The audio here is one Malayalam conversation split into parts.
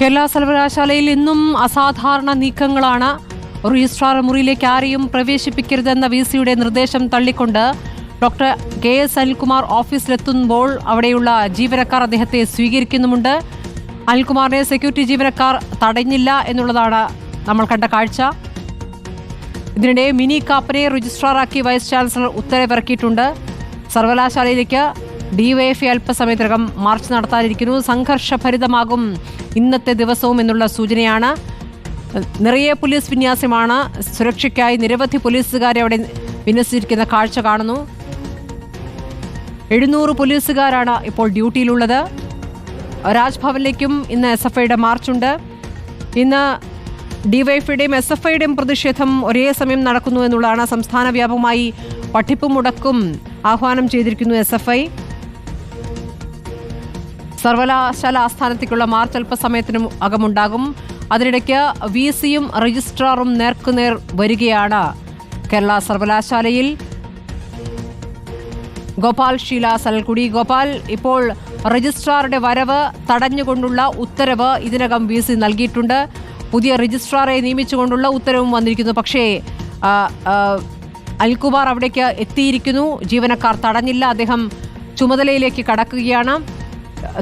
കേരള സർവകലാശാലയിൽ ഇന്നും അസാധാരണ നീക്കങ്ങളാണ്. രജിസ്ട്രാർ മുറിയിലേക്ക് ആരെയും പ്രവേശിപ്പിക്കരുതെന്ന വി സിയുടെ നിർദ്ദേശം തള്ളിക്കൊണ്ട് ഡോക്ടർ കെ എസ് അനിൽകുമാർ ഓഫീസിലെത്തുമ്പോൾ അവിടെയുള്ള ജീവനക്കാർ അദ്ദേഹത്തെ സ്വീകരിക്കുന്നുമുണ്ട്. അനിൽകുമാറിനെ സെക്യൂരിറ്റി ജീവനക്കാർ തടഞ്ഞില്ല എന്നുള്ളതാണ് നമ്മൾ കണ്ട കാഴ്ച. ഇതിനിടെ മിനി കാപ്പനെ രജിസ്ട്രാറാക്കി വൈസ് ചാൻസലർ ഉത്തരവിറക്കിയിട്ടുണ്ട്. സർവകലാശാലയിലേക്ക് ഡിവൈഎഫ്ഐ അല്പസമയത്തിനകം മാർച്ച് നടത്താനിരിക്കുന്നു. സംഘർഷഭരിതമാകും ഇന്നത്തെ ദിവസവും എന്നുള്ള സൂചനയാണ്. നിറയെ പോലീസ് വിന്യാസമാണ്. സുരക്ഷയ്ക്കായി നിരവധി പോലീസുകാരെ അവിടെ വിന്യസിച്ചിരിക്കുന്ന കാഴ്ച കാണുന്നു. എഴുന്നൂറ് പോലീസുകാരാണ് ഇപ്പോൾ ഡ്യൂട്ടിയിലുള്ളത്. രാജ്ഭവനിലേക്കും ഇന്ന് എസ് എഫ് ഐയുടെ മാർച്ചുണ്ട്. ഇന്ന് ഡിവൈഎഫ്ഐയുടെയും എസ് എഫ് ഐയുടെയും പ്രതിഷേധം ഒരേ സമയം നടക്കുന്നു എന്നുള്ളതാണ് സംസ്ഥാന വ്യാപകമായി പഠിപ്പ് മുടക്കും ആഹ്വാനം ചെയ്തിരിക്കുന്നു എസ് എഫ് ഐ സർവകലാശാല ആസ്ഥാനത്തേക്കുള്ള മാർച്ച് അല്പസമയത്തിനും അകമുണ്ടാകും. അതിനിടയ്ക്ക് വി സിയും രജിസ്ട്രാറും നേർക്കുനേർ വരികയാണ്. കേരള സർവകലാശാലയിൽ ഗോപാൽ ഷീല സൽകുടി ഗോപാൽ ഇപ്പോൾ രജിസ്ട്രാറുടെ വരവ് തടഞ്ഞുകൊണ്ടുള്ള ഉത്തരവ് ഇതിനകം വി സി നൽകിയിട്ടുണ്ട്. പുതിയ രജിസ്ട്രാറെ നിയമിച്ചുകൊണ്ടുള്ള ഉത്തരവും വന്നിരിക്കുന്നു. പക്ഷേ അൽകുമാർ അവിടേക്ക് എത്തിയിരിക്കുന്നു. ജീവനക്കാർ തടഞ്ഞില്ല. അദ്ദേഹം ചുമതലയിലേക്ക് കടക്കുകയാണ്.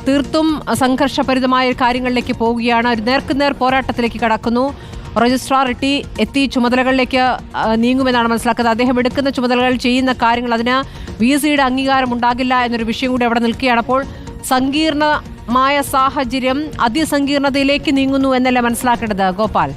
തീർത്തും സംഘർഷഭരിതമായ കാര്യങ്ങളിലേക്ക് പോവുകയാണ്. ഒരു നേർക്കുനേർ പോരാട്ടത്തിലേക്ക് കടക്കുന്നു. രജിസ്ട്രാർ എത്തി എത്തി ചുമതലകളിലേക്ക് നീങ്ങുമെന്നാണ് മനസ്സിലാക്കുന്നത്. അദ്ദേഹം എടുക്കുന്ന ചുമതലകൾ ചെയ്യുന്ന കാര്യങ്ങൾ അതിന് വി സിയുടെ അംഗീകാരം ഉണ്ടാകില്ല എന്നൊരു വിഷയം കൂടി അവിടെ നിൽക്കുകയാണ്. അപ്പോൾ സങ്കീർണമായ സാഹചര്യം അതിസങ്കീർണതയിലേക്ക് നീങ്ങുന്നു എന്നല്ലേ മനസ്സിലാക്കേണ്ടത് ഗോപാൽ?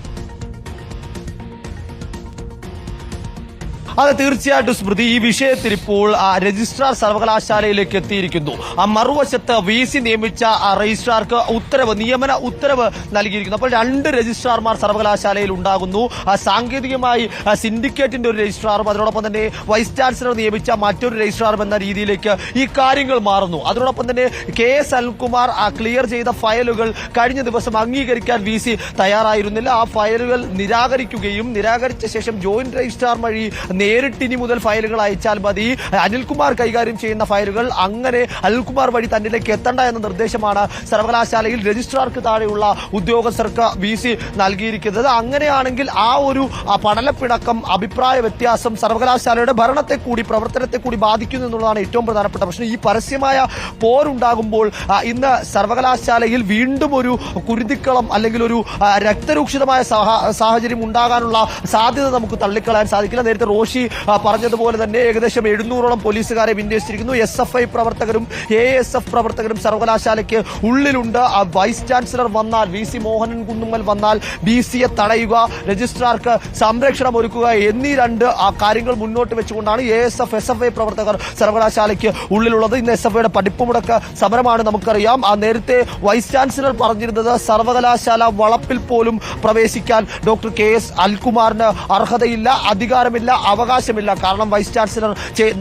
അതെ തീർച്ചയായിട്ടും സ്മൃതി ഈ വിഷയത്തിൽ ഇപ്പോൾ രജിസ്ട്രാർ സർവകലാശാലയിലേക്ക് എത്തിയിരിക്കുന്നു. ആ മറുവശത്ത് വി സി നിയമിച്ച രജിസ്ട്രാർക്ക് ഉത്തരവ് നിയമന ഉത്തരവ് നൽകിയിരിക്കുന്നു. അപ്പോൾ രണ്ട് രജിസ്ട്രാർമാർ സർവകലാശാലയിൽ ഉണ്ടാകുന്നു. സാങ്കേതികമായി സിൻഡിക്കേറ്റിന്റെ ഒരു രജിസ്ട്രാറും അതിനോടൊപ്പം തന്നെ വൈസ് ചാൻസലർ നിയമിച്ച മറ്റൊരു രജിസ്ട്രാറും എന്ന രീതിയിലേക്ക് ഈ കാര്യങ്ങൾ മാറുന്നു. അതിനോടൊപ്പം തന്നെ കെ എസ് അൽകുമാർ ആ, ക്ലിയർ ചെയ്ത ഫയലുകൾ കഴിഞ്ഞ ദിവസം അംഗീകരിക്കാൻ വി സി തയ്യാറായിരുന്നില്ല. ആ ഫയലുകൾ നിരാകരിക്കുകയും നിരാകരിച്ച ശേഷം ജോയിന്റ് രജിസ്ട്രാർ വഴി നേരിട്ട് ഇനി മുതൽ ഫയലുകൾ അയച്ചാൽ മതി. അനിൽകുമാർ കൈകാര്യം ചെയ്യുന്ന ഫയലുകൾ അങ്ങനെ അനിൽകുമാർ വഴി തന്നിലേക്ക് എത്തണ്ട എന്ന നിർദ്ദേശമാണ് സർവകലാശാലയിൽ രജിസ്ട്രാർക്ക് താഴെയുള്ള ഉദ്യോഗസ്ഥർക്ക് വി സി നൽകിയിരിക്കുന്നത്. അങ്ങനെയാണെങ്കിൽ ആ ഒരു ആ, പടലപ്പിണക്കം അഭിപ്രായ വ്യത്യാസം സർവകലാശാലയുടെ ഭരണത്തെ കൂടി പ്രവർത്തനത്തെ കൂടി ബാധിക്കുന്നു എന്നുള്ളതാണ് ഏറ്റവും പ്രധാനപ്പെട്ട പ്രശ്നം. ഈ പരസ്യമായ പോരുണ്ടാകുമ്പോൾ ഇന്ന് സർവകലാശാലയിൽ വീണ്ടും ഒരു കുരുതിക്കളം അല്ലെങ്കിൽ ഒരു രക്തരൂക്ഷിതമായ സാഹ- സാഹചര്യം ഉണ്ടാകാനുള്ള സാധ്യത നമുക്ക് തള്ളിക്കളയാൻ സാധിക്കില്ല. നേരത്തെ റോഷി ആ, പറഞ്ഞതുപോലെ തന്നെ ഏകദേശം എഴുന്നൂറോളം പോലീസുകാരെ വിന്യസിച്ചിരിക്കുന്നു. എസ് എഫ് ഐ പ്രവർത്തകരും എ എസ് എഫ് പ്രവർത്തകരും സർവകലാശാലയ്ക്ക് ഉള്ളിലുണ്ട്. വൈസ് ചാൻസലർ വന്നാൽ വി സി മോഹനൻ കുന്നുമ്മൽ വന്നാൽ ബി സിയെ തടയുക രജിസ്ട്രാർക്ക് സംരക്ഷണം ഒരുക്കുക എന്നീ രണ്ട് കാര്യങ്ങൾ മുന്നോട്ട് വെച്ചുകൊണ്ടാണ് A S F S F I പ്രവർത്തകർ സർവകലാശാലയ്ക്ക് ഉള്ളിലുള്ളത്. ഇന്ന് എസ് എഫ് ഐയുടെ പഠിപ്പുമുടക്ക് സമരമാണ് നമുക്കറിയാം. ആ നേരത്തെ വൈസ് ചാൻസലർ പറഞ്ഞിരുന്നത് സർവകലാശാല വളപ്പിൽ പോലും പ്രവേശിക്കാൻ ഡോക്ടർ കെ എസ് അൽകുമാറിന് അർഹതയില്ല അധികാരമില്ല. അവകാശമില്ല. കാരണം വൈസ് ചാൻസലർ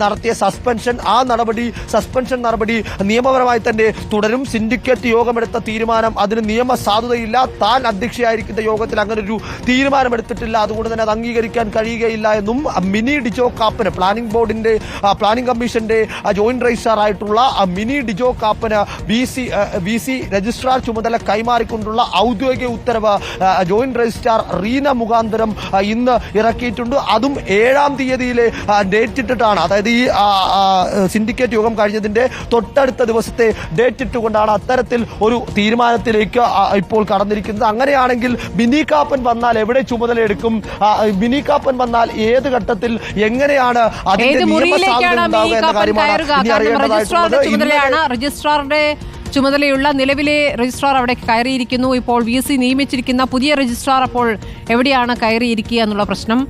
നടത്തിയ സസ്പെൻഷൻ ആ നടപടി സസ്പെൻഷൻ നടപടി നിയമപരമായി തന്നെ തുടരും. സിൻഡിക്കേറ്റ് യോഗമെടുത്ത തീരുമാനം അതിന് നിയമ സാധുതയില്ല താൻ അധ്യക്ഷയായിരിക്കുന്ന യോഗത്തിൽ അങ്ങനെ ഒരു തീരുമാനമെടുത്തിട്ടില്ല. അതുകൊണ്ട് തന്നെ അത് അംഗീകരിക്കാൻ കഴിയുകയില്ല എന്നും മിനി ഡിജോ കാപ്പന് പ്ലാനിംഗ് ബോർഡിന്റെ പ്ലാനിംഗ് കമ്മീഷന്റെ ജോയിന്റ് രജിസ്ട്രാർ ആയിട്ടുള്ള Mini Dijo കാപ്പന് B C B C registrar ചുമതല കൈമാറിക്കൊണ്ടുള്ള ഔദ്യോഗിക ഉത്തരവ് ജോയിന്റ് രജിസ്ട്രാർ റീന മുഖാന്തരം ഇന്ന് ഇറക്കിയിട്ടുണ്ട്. അതും ഏഴാം തീയതിയിലെ ആ, ഡേറ്റ് ഇട്ടിട്ടാണ്. അതായത് ഈ സിൻഡിക്കേറ്റ് യോഗം കഴിഞ്ഞതിന്റെ തൊട്ടടുത്ത ദിവസത്തെ ഡേറ്റ് ഇട്ടുകൊണ്ടാണ് അത്തരത്തിൽ ഒരു തീരുമാനത്തിലേക്ക് ഇപ്പോൾ കടന്നിരിക്കുന്നത്. അങ്ങനെയാണെങ്കിൽ ബിനി കാപ്പൻ വന്നാൽ എവിടെ ചുമതലയെടുക്കും എടുക്കും? ബിനി കാപ്പൻ വന്നാൽ ഏത് ഘട്ടത്തിൽ എങ്ങനെയാണ് അതിന്റെ ഉണ്ടാവുക എന്ന കാര്യമാണ് രജിസ്ട്രാറുടെ ചുമതലയുള്ള നിലവിലെ രജിസ്ട്രാർ അവിടെ കയറിയിരിക്കുന്നു. ഇപ്പോൾ വി സി നിയമിച്ചിരിക്കുന്ന പുതിയ രജിസ്ട്രാർ അപ്പോൾ എവിടെയാണ് കയറിയിരിക്കുക എന്നുള്ള പ്രശ്നം.